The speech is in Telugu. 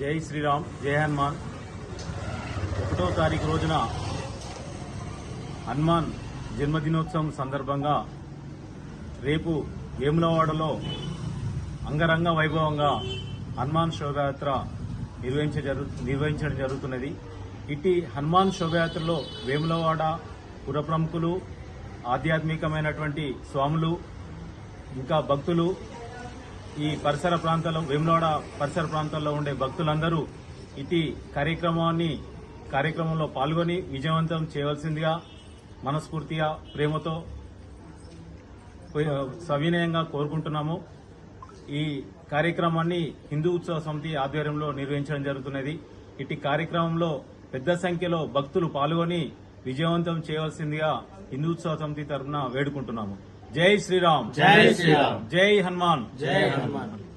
జై శ్రీరామ్ జై హనుమాన్. ఒకటో తారీఖు రోజున హనుమాన్ జన్మదినోత్సవం సందర్భంగా రేపు వేములవాడలో అంగరంగ వైభవంగా హనుమాన్ శోభయాత్ర నిర్వహించ జరు- నిర్వహించడం జరుగుతున్నది. ఇట్టి హనుమాన్ శోభయాత్రలో వేములవాడ పుర ప్రముఖులు ఆధ్యాత్మికమైనటువంటి స్వాములు ఇంకా భక్తులు ఈ పరిసర ప్రాంతాల్లో వేములవాడ పరిసర ప్రాంతాల్లో ఉండే భక్తులందరూ ఇటీ కార్యక్రమాన్ని కార్యక్రమంలో పాల్గొని విజయవంతం చేయవలసిందిగా మనస్ఫూర్తిగా ప్రేమతో సవినయంగా కోరుకుంటున్నాము. ఈ కార్యక్రమాన్ని హిందూ ఉత్సవ సమితి ఆధ్వర్యంలో నిర్వహించడం జరుగుతున్నది. ఇటు కార్యక్రమంలో పెద్ద సంఖ్యలో భక్తులు పాల్గొని విజయవంతం చేయవలసిందిగా హిందూ ఉత్సవ సమితి తరఫున వేడుకుంటున్నాము. జై శ్రీరామ్. జై శ్రీరామ్. జై హనుమాన్. జై హనుమాన్.